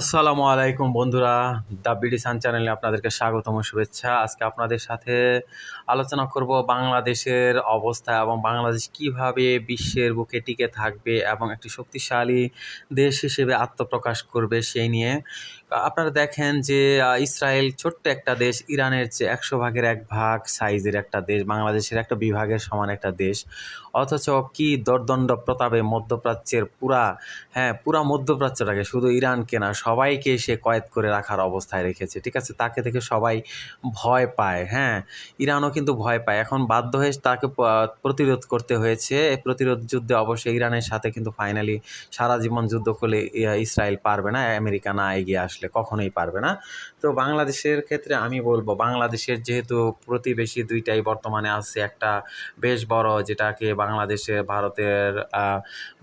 আসসালামু আলাইকুম বন্ধুরা, দ্য বিডি সান চ্যানেলে আপনাদেরকে স্বাগতম, শুভেচ্ছা। আজকে আপনাদের সাথে আলোচনা করব বাংলাদেশের অবস্থা এবং বাংলাদেশ কীভাবে বিশ্বের বুকে টিকে থাকবে এবং একটি শক্তিশালী দেশ হিসেবে আত্মপ্রকাশ করবে সেই নিয়ে। আপনারা দেখেন যে ইসরায়েল ছোট্ট একটা দেশ, ইরানের চেয়ে একশো ভাগের এক ভাগ সাইজের একটা দেশ, বাংলাদেশের একটা বিভাগের সমান একটা দেশ। অথচ কি দর্দণ্ড প্রতাপে মধ্যপ্রাচ্যের পুরা হ্যাঁ পুরা মধ্যপ্রাচ্যটাকে শুধু ইরানকে না সবাইকে সে কয়েদ করে রাখার অবস্থায় রেখেছে, ঠিক আছে? তাকে দেখে সবাই ভয় পায় হ্যাঁ? ইরানও কিন্তু ভয় পায়। এখন বাধ্য হয়ে তাকে প্রতিরোধ করতে হয়েছে। প্রতিরোধ যুদ্ধে অবশ্যই ইরানের সাথে কিন্তু ফাইনালি সারা জীবন যুদ্ধ করলে ইসরায়েল পারবে না, আমেরিকা না এগিয়ে আসলে কখনোই পারবে না। তো বাংলাদেশের ক্ষেত্রে আমি বলব, বাংলাদেশের যেহেতু প্রতিবেশী দুইটাই বর্তমানে আছে, একটা বেশ বড় যেটাকে বাংলাদেশে ভারতের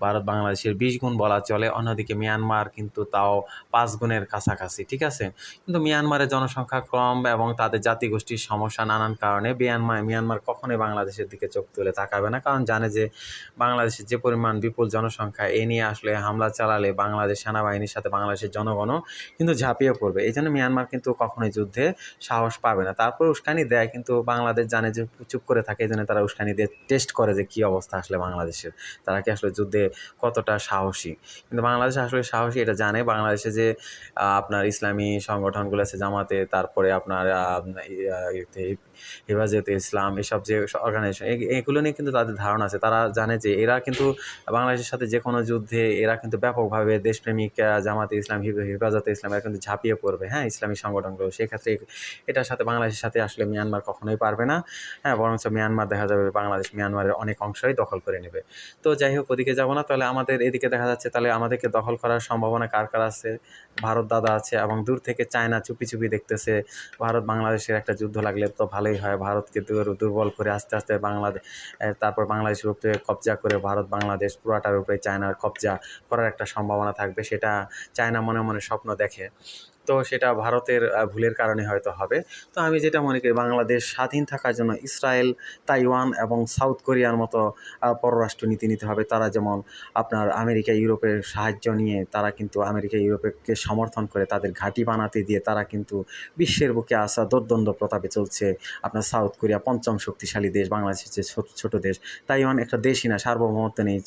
ভারত বাংলাদেশের বিশ গুণ বলা চলে, অন্যদিকে মিয়ানমার কিন্তু তাও পাঁচ গুণের কাছাকাছি, ঠিক আছে? কিন্তু মিয়ানমারের জনসংখ্যা কম এবং তাদের জাতিগোষ্ঠীর সমস্যা নানান কারণে মিয়ানমার মিয়ানমার কখনোই বাংলাদেশের দিকে চোখ তুলে তাকাবে না। কারণ জানে যে, বাংলাদেশের যে পরিমাণ বিপুল জনসংখ্যা, এ নিয়ে আসলে হামলা চালালে বাংলাদেশ সেনাবাহিনীর সাথে বাংলাদেশের জনগণও কিন্তু ঝাঁপিয়ে পড়বে। এই জন্য মিয়ানমার কিন্তু কখনোই যুদ্ধে সাহস পাবে না। তারপর উস্কানি দেয়, কিন্তু বাংলাদেশ জানে যে, চুপ করে থাকে, এই জন্য তারা উস্কানি দিয়ে টেস্ট করে যে, কী অবস্থা আসলে বাংলাদেশের। তারা কি আসলে যুদ্ধে কতটা সাহসী? কিন্তু বাংলাদেশ আসলে সাহসী, এটা জানে। বাংলাদেশে যে আহ, আপনার ইসলামী সংগঠনগুলো আছে জামাতে তারপরে আপনার হেফাজতে ইসলাম এসব যে অর্গানাইজেশন এগুলো নিয়ে কিন্তু তাদের ধারণা আছে। তারা জানে যে এরা কিন্তু বাংলাদেশের সাথে যে কোনো যুদ্ধে এরা কিন্তু ব্যাপকভাবে দেশপ্রেমিক জামাতে ইসলাম হিফ- হেফাজতে ইসলাম এরা কিন্তু ঝাঁপিয়ে পড়বে। হ্যাঁ ইসলামী সংগঠনগুলো সেক্ষেত্রে এটার সাথে বাংলাদেশের সাথে আসলে মিয়ানমার কখনোই পারবে না। হ্যাঁ বরঞ্চ মিয়ানমার দেখা যাবে বাংলাদেশ মিয়ানমারের অনেক অংশই দখল করে নেবে। তো যাই হোক ওদিকে যাব না তাহলে আমাদের এদিকে দেখা যাচ্ছে তাহলে আমাদেরকে দখল করার সম্ভাবনা কার কার আছে? ভারত দাদা আছে এবং দূর থেকে চায়না চুপি চুপি দেখতেছে। ভারত বাংলাদেশের একটা যুদ্ধ লাগলে তো ভালোই হয়। ভারতকে দূর- দুর্বল করে আস্তে আস্তে বাংলাদেশ তারপর বাংলাদেশের উপরে কবজা করে ভারত, বাংলাদেশ পুরাটার উপরে চায়নার কবজা করার একটা সম্ভাবনা থাকবে সেটা চায়না মনে মনে স্বপ্ন দেখে। তো সেটা ভারতের ভুলের কারণে হয়তো হবে। তো আমি যেটা মনে করি, বাংলাদেশ স্বাধীন থাকার জন্য ইসরায়েল, তাইওয়ান এবং সাউথ কোরিয়ার মতো পররাষ্ট্র নীতি নিতে হবে। তারা যেমন আপনার আমেরিকা ইউরোপের সাহায্য নিয়ে তারা কিন্তু আমেরিকা, ইউরোপকে সমর্থন করে তাদের ঘাঁটি বানাতে দিয়ে তারা কিন্তু বিশ্বের বুকে আসা দোর্দণ্ড প্রতাপে চলছে। আপনার সাউথ কোরিয়া পঞ্চম শক্তিশালী দেশ, বাংলাদেশের যে ছোট ছোট দেশ। তাইওয়ান একটা দেশই না, সার্বভৌমত্ব নেই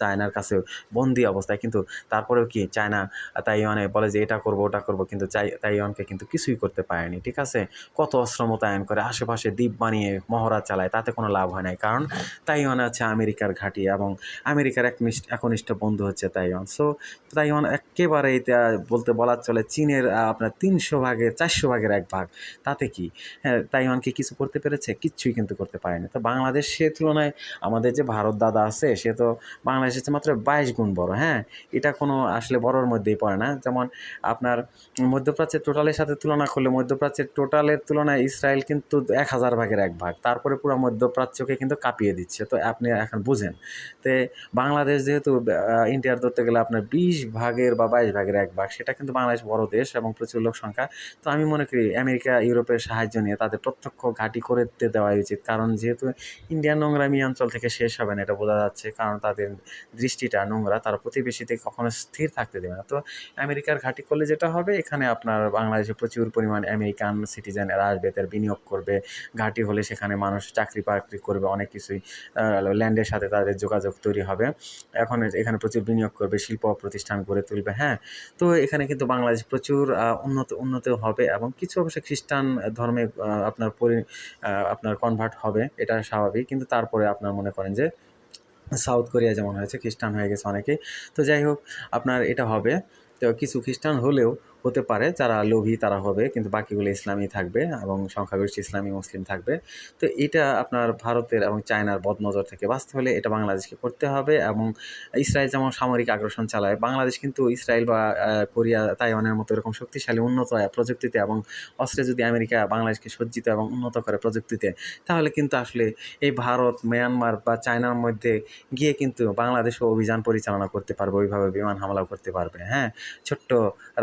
চায়নার কাছে বন্দি অবস্থায়। কিন্তু তারপরেও কি চায়না, তাইওয়ানে বলে যে, এটা করব, ওটা করব। কিন্তু চাই, তাইওয়ানকে কিন্তু কিছুই করতে পারেনি, ঠিক আছে? কত অস্ত্র মোতায়েন করে আশেপাশে দ্বীপ বানিয়ে মহড়া চালায়, তাতে কোনো লাভ হয় নাই। কারণ তাইওয়ান আছে আমেরিকার ঘাঁটি এবং আমেরিকার এক একনিষ্ঠ বন্ধু হচ্ছে তাইওয়ান। সো তাইওয়ান একেবারে বলতে বলার চলে চীনের আপনার তিনশো ভাগের, চারশো ভাগের এক ভাগ। তাতে কি? হ্যাঁ তাইওয়ানকে কিছু করতে পেরেছে? কিচ্ছুই কিন্তু করতে পারেনি। তো বাংলাদেশ সে তুলনায় আমাদের যে ভারত দাদা আছে, সে তো বাংলাদেশের মাত্র বাইশ গুণ বড় হ্যাঁ? এটা কোনো আসলে বড়োর মধ্যেই পড়ে না। যেমন আপনার মধ্যপ্রাচ্যের টোটালের সাথে তুলনা করলে মধ্যপ্রাচ্যের টোটালের তুলনায় ইসরায়েল কিন্তু এক হাজার ভাগের এক ভাগ। তারপরে পুরো মধ্যপ্রাচ্যকে কিন্তু কাঁপিয়ে দিচ্ছে। তো আপনি এখন বুঝেন। তে বাংলাদেশ যেহেতু ইন্ডিয়ার ধরতে গেলে আপনার বিশ ভাগের বা বাইশ ভাগের এক ভাগ, সেটা কিন্তু বাংলাদেশ বড় দেশ এবং প্রচুর লোক সংখ্যা। তো আমি মনে করি আমেরিকা, ইউরোপের সাহায্য নিয়ে তাদের প্রত্যক্ষ ঘাঁটি করে দেওয়া উচিত। কারণ যেহেতু ইন্ডিয়ান নোংরামি অঞ্চল থেকে শেষ হবে না, এটা বোঝা যাচ্ছে। কারণ তাদের দৃষ্টিটা নোংরা, তারা প্রতিবেশীতে কখনো স্থির থাকতে দেবে না। তো আমেরিকার ঘাঁটি করলে যেটা হবে, এখানে আপনার বাংলাদেশে প্রচুর পরিমাণ আমেরিকান সিটিজেন এরা আসবে, তার বিনিয়োগ করবে, ঘাঁটি হলে সেখানে মানুষ চাকরি বাকরি করবে, অনেক কিছুই ল্যান্ডের সাথে তাদের যোগাযোগ তৈরি হবে। এখন এখানে প্রচুর বিনিয়োগ করবে, শিল্প প্রতিষ্ঠান গড়ে তুলবে হ্যাঁ? তো এখানে কিন্তু বাংলাদেশ প্রচুর উন্নত উন্নত হবে এবং কিছু অবশ্য খ্রিস্টান ধর্মে আপনার পরি আপনার কনভার্ট হবে, এটা স্বাভাবিক। কিন্তু তারপরে আপনার মনে করেন যে সাউথ কোরিয়া যেমন হয়েছে, খ্রিস্টান হয়ে গেছে অনেকেই। তো যাই হোক, আপনার এটা হবে। তো কিছু খ্রিস্টান হলেও হতে পারে, যারা লোভী তারা হবে, কিন্তু বাকিগুলো ইসলামী থাকবে এবং সংখ্যাগরিষ্ঠ ইসলামী মুসলিম থাকবে। তো এটা আপনার ভারতের এবং চায়নার বদনজর থেকে বাঁচতে হলে এটা বাংলাদেশকে করতে হবে এবং ইসরায়েল যেমন সামরিক আগ্রাসন চালায়, বাংলাদেশ কিন্তু ইসরায়েল বা কোরিয়া, তাইওয়ানের মতো এরকম শক্তিশালী, উন্নত প্রযুক্তিতে এবং অস্ত্রে যদি আমেরিকা বাংলাদেশকে সজ্জিত এবং উন্নত করে প্রযুক্তিতে, তাহলে কিন্তু আসলে এই ভারত, মিয়ানমার বা চায়নার মধ্যে গিয়ে কিন্তু বাংলাদেশও অভিযান পরিচালনা করতে পারবে, ওইভাবে বিমান হামলাও করতে পারবে। হ্যাঁ ছোট্ট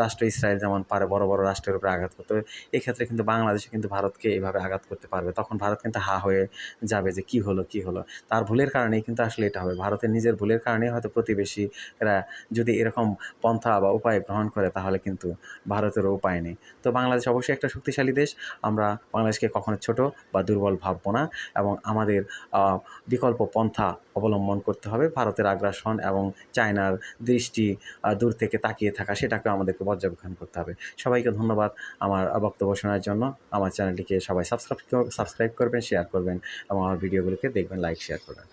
রাষ্ট্র ইসরায়েল ইসরায়েল যেমন পারে বড় বড় রাষ্ট্রের উপরে আঘাত করতে এক্ষেত্রে কিন্তু বাংলাদেশে কিন্তু ভারতকে এইভাবে আঘাত করতে পারবে। তখন ভারত কিন্তু হা হয়ে যাবে যে কি হলো কি হলো। তার ভুলের কারণেই কিন্তু আসলে এটা হবে। ভারতের নিজের ভুলের কারণেই হয়তো প্রতিবেশীরা যদি এরকম পন্থা বা উপায় গ্রহণ করে, তাহলে কিন্তু ভারতেরও উপায় নেই। তো বাংলাদেশ অবশ্যই একটা শক্তিশালী দেশ। আমরা বাংলাদেশকে কখনো ছোট বা দুর্বল ভাববো না এবং আমাদের বিকল্প পন্থা অবলম্বন করতে হবে। ভারতের আগ্রাসন এবং চায়নার দৃষ্টি দূর থেকে তাকিয়ে থাকা সেটাকে আমাদেরকে পর্যবেক্ষণ করতে হবে। সবাইকে ধন্যবাদ আমার বক্তব্য শোনার জন্য। আমার চ্যানেলটিকে সবাই সাবস্ক্রাইব সাবস্ক্রাইব করবেন শেয়ার করবেন এবং আমার ভিডিওগুলোকে দেখবেন লাইক শেয়ার করবেন।